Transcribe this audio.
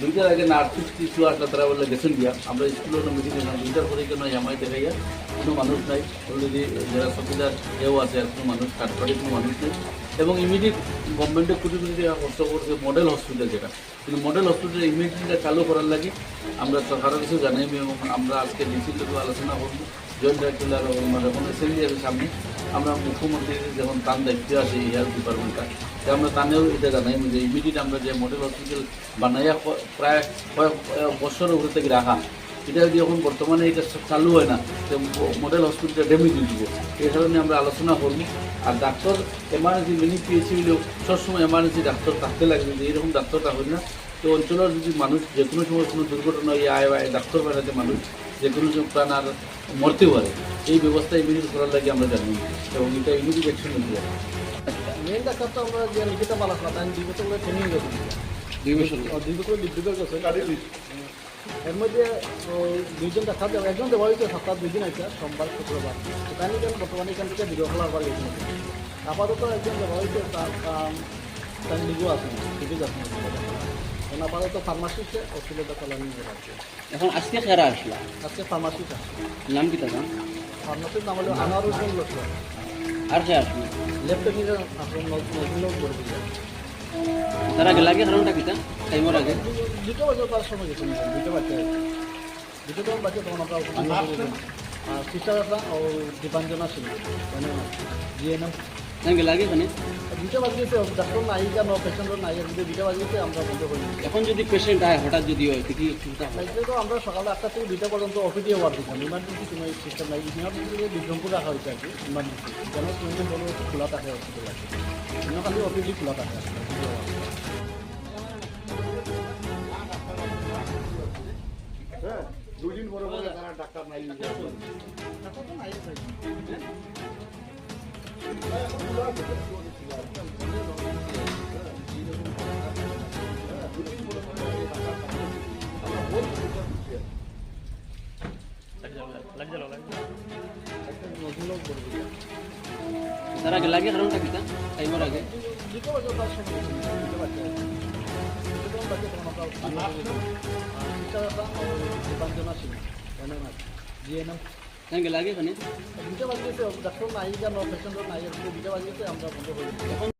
দুইটার আগে নার্সিস কিছু আসলে তারা বলে গেছেন গিয়া। আমরা স্কুলের মিটিং এলাম দুইটার পরে কেন এমআই দেখাইয়া কোনো মানুষ নাই? অলরেডি যারা চকিদার কেউ আছে আর কোনো মানুষ কাঠপাড়ি কোনো মানুষ নেই। এবং ইমিডিয়েট গভর্নমেন্টের কোটি কোটি টাকা করছে মডেল হসপিটাল যেটা। কিন্তু মডেল হসপিটাল ইমিডিয়েটটা চালু করার লাগে আমরা সরকারের কিছু জানাই এবং আমরা আজকে ডিসির লোক আলোচনা করব। জয়েন্ট মানে কোনো এসএমডি আছে সামনে, আমরা মুখ্যমন্ত্রীর যখন তার দায়িত্ব আছে হেলথ ডিপার্টমেন্টটা আমরা তানেও এটা জানাই, যে ইমিডিয়েট আমরা যে মডেল হসপিটাল বানাইয়া প্রায় কয়েক বছরের উপরে থেকে রাখা। এটা যদি এখন বর্তমানে এটা চালু হয় না, তো মডেল হসপিটালটা ড্যামেজ হয়ে যাব। এই কারণে আমরা আলোচনা করব। আর ডাক্তার এমার্জেন্সি মিনি পিএসসি হলেও সবসময় এমার্জেন্সি ডাক্তার থাকতে লাগবে, যে এরকম ডাক্তারটা হয় না। তো অঞ্চলের যদি মানুষ যে কোনো সময় কোনো দুর্ঘটনা ইয়ে আয় আয় ডাক্তার বাড়াতে মানুষ যে কোনো প্রাণ আর মরতেও পারে, এই ব্যবস্থা ইমিডিয়েট করার লাগে আমরা জানি। এবং এটা ইমিডিয়েট অ্যাকশন নিতে মেন ডাক্তার তো আমরা যে লিখিত পালা খাতা আমি দুই বছর ট্রেনিং গেছি। দুই বছর দুই বছর ডিব্রুগড় গেছে এর মধ্যে দুইজন ডাক্তার যাবে একজন দেওয়া হয়েছে সপ্তাহ দুই দিন আছে সোমবার শুক্রবার। ওখানে যেন বর্তমানে এখান থেকে ভিডিও খোলার পর গেছিল আপাতত একজন দেওয়া হয়েছে তার তার লিগু আছে ঠিক আছে এখন আপাতত ফার্মাসিতে ওষুধটা চালানি আছে এখন আজকে খেরা আসলা? আজকে ফার্মাসিতে আছে নাম কি তার ফার্মাসির নাম হলো আনোয়ার হোসেন আর কে আসলো? তার আগে লাগে কারণটা কিতা টাইমের আগে দুটো বাজে তার সময় গেছে দুটো বাচ্চা দুটো তখন বাচ্চা তখন আমরা সিস্টার একটা ও দীপাঞ্জনা ছিল। জিএনএম নাকি লাগে এখানে? দুটো বাজে গেছে ডাক্তার নাই কেন? পেশেন্টর নাই আর দুটো বাজে গেছে আমরা বন্ধ করে। এখন যদি পেশেন্ট আয় হঠাৎ যদি হয় কি চিন্তা তো আমরা সকালে আটটা থেকে দুইটা পর্যন্ত অফিসে ওয়ার দিচ্ছিলাম ইমার্জেন্সি কোনো সিস্টেম নাই। ইমার্জেন্সি বিক্রমপুর রাখা হয়েছে আর কি ইমার্জেন্সি কেন? তুমি বলো খোলা থাকে হসপিটাল আছে অন্য খালি অফিসই খোলা থাকে। হ্যাঁ দুদিন পরে পরে তারা ডাক্তার নাই। এখন খোলা আছে একটু অনেক খোলা আছে। হ্যাঁ, দুদিন পরে পরে ডাক্তার থাকে। আমরা বহু সমস্যা ভুগি আছি। একটা নজরুল লোক করে